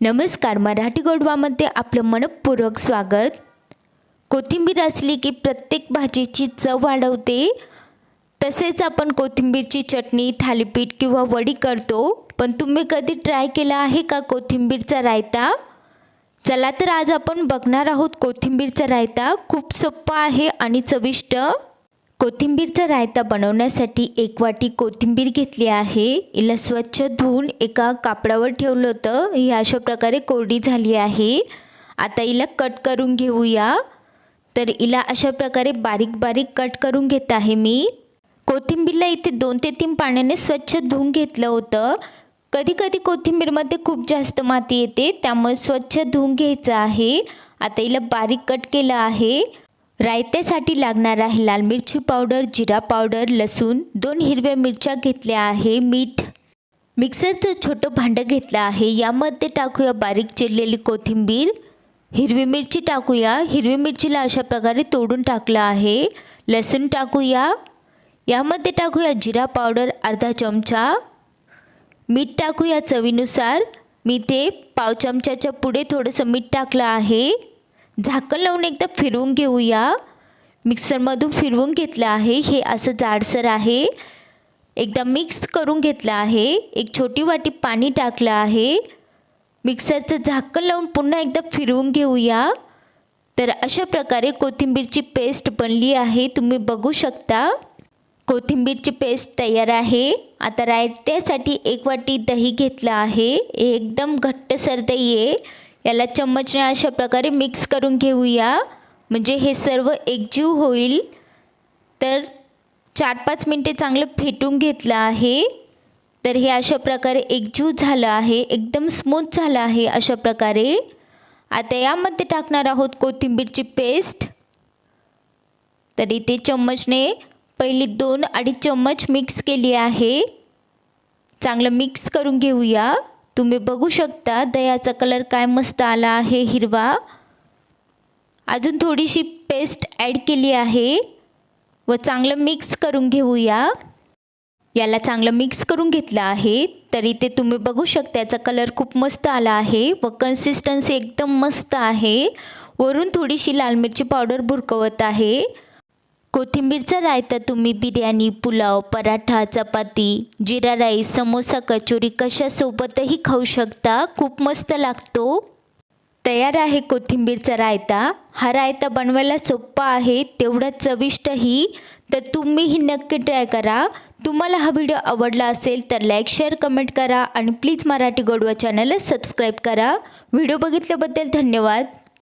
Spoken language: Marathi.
नमस्कार मराठी गोडवामध्ये आपलं मनपूर्वक स्वागत. कोथिंबीर असली की प्रत्येक भाजीची चव वाढवते. तसेच आपण कोथिंबीरची चटणी थालीपीठ किंवा वडी करतो. पण तुम्ही कधी ट्राय केला आहे का कोथिंबीरचा रायता? चला तर आज आपण बघणार आहोत कोथिंबीरचा रायता. खूप सोप्पा आहे आणि चविष्ट. कोथिंबीरचा रायता बनवण्यासाठी एक वाटी कोथिंबीर घेतली आहे. हिला स्वच्छ धुवून एका कापडावर ठेवलं होतं. ही अशा प्रकारे कोरडी झाली आहे. आता हिला कट करून घेऊया. तर हिला अशा प्रकारे बारीक बारीक कट करून घेत आहे मी. कोथिंबीरला इथे दोन ते तीन पाण्याने स्वच्छ धुवून घेतलं होतं. कधी कधी कोथिंबीरमध्ये खूप जास्त माती येते त्यामुळे स्वच्छ धुवून घ्यायचं आहे. आता हिला बारीक कट केलं आहे. रायत्यासाठी लागणार आहे लाल मिरची पावडर जिरा पावडर लसूण दोन हिरव्या मिरच्या घेतल्या आहे मीठ. मिक्सरचं छोटं भांडं घेतलं आहे. यामध्ये टाकूया बारीक चिरलेली कोथिंबीर. हिरवी मिरची टाकूया. हिरवी मिरचीला अशा प्रकारे तोडून टाकलं आहे. लसूण टाकूया. यामध्ये टाकूया जिरा पावडर अर्धा चमचा. मीठ टाकूया चवीनुसार. मी ते पाव चमच्याच्या पुढे थोडंसं मीठ टाकलं आहे. झाकण लावून एकदा फिरवून घेऊया. मिक्सरमधून फिरवून घेतलं आहे. हे असं जाडसर आहे. एकदा मिक्स करून घेतलं आहे. एक छोटी वाटी पाणी टाकलं आहे. मिक्सरचं झाकण लावून पुन्हा एकदा फिरवून घेऊया. तर अशा प्रकारे कोथिंबीरची पेस्ट बनली आहे. तुम्ही बघू शकता. कोथिंबीरची पेस्ट तयार आहे. आता रायत्यासाठी एक वाटी दही घेतलं आहे. एकदम घट्टसर दही आहे. याला चम्मचने अशा प्रकारे मिक्स करून घेऊया. म्हणजे हे सर्व एकजीव होईल. तर चार पाच मिनटे चांगलं फेटून घेतलं आहे. तर हे अशा प्रकारे एकजीव झालं आहे. एकदम स्मूथ झालं आहे अशा प्रकारे. आता यामध्ये टाकणार आहोत कोथिंबीरची पेस्ट तर इथे चम्मचने पहिली दोन अडीच चम्मच मिक्स केली आहे. चांगलं मिक्स करून घेऊया. तुम्ही बघू शकता दह्याचा कलर काय मस्त आला आहे हिरवा. अजून थोडीशी पेस्ट ॲड केली आहे. व चांगलं मिक्स करून घेऊया. याला चांगलं मिक्स करून घेतलं आहे. तर इथे तुम्ही बघू शकता याचा कलर खूप मस्त आला आहे. व कन्सिस्टन्सी एकदम मस्त आहे. वरून थोडीशी लाल मिरची पावडर भुरकवत आहे. कोथिंबीरचा रायता तुम्ही बिर्याणी पुलाव पराठा चपाती जिरा राईस समोसा कचोरी कशासोबतही खाऊ शकता. खूप मस्त लागतो. तयार आहे कोथिंबीरचा रायता. हा रायता बनवायला सोप्पा आहे तेवढा चविष्टही. तर तुम्हीही नक्की ट्राय करा. तुम्हाला हा व्हिडिओ आवडला असेल तर लाईक शेअर कमेंट करा आणि प्लीज मराठी गोडवा चॅनलला सबस्क्राईब करा. व्हिडिओ बघितल्याबद्दल धन्यवाद.